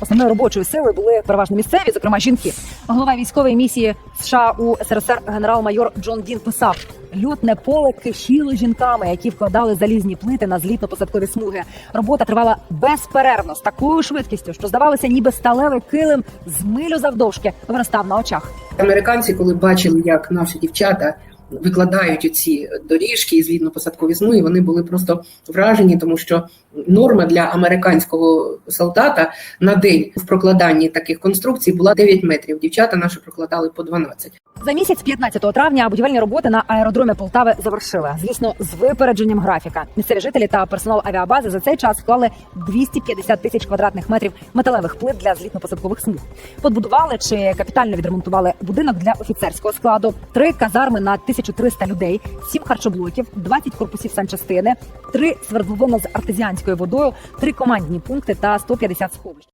основною робочою силою були переважно місцеві, зокрема жінки. Голова військової місії США у СРСР генерал-майор Джон Дін писав: льотне поле кишіло жінками, які вкладали залізні плити на злітно-посадкові смуги. Робота тривала безперервно з такою швидкістю, що здавалося, ніби сталевий килим з милю завдовжки виростав на очах. Американці, коли бачили, як наші дівчата викладають ці доріжки і злітно-посадкові змуги, вони були просто вражені, тому що норма для американського солдата на день в прокладанні таких конструкцій була 9 метрів. Дівчата наші прокладали по 12. За місяць 15 травня будівельні роботи на аеродромі Полтави завершили. Звісно, з випередженням графіка. Місцеві жителі та персонал авіабази за цей час вклали 250 тисяч квадратних метрів металевих плит для злітно-посадкових смуг. Подбудували чи капітально відремонтували будинок для офіцерського складу, три казарми на 1300 людей, сім харчоблоків, 20 корпусів санчастини, три свердловини з артезіанською водою, три командні пункти та 150 сховищ.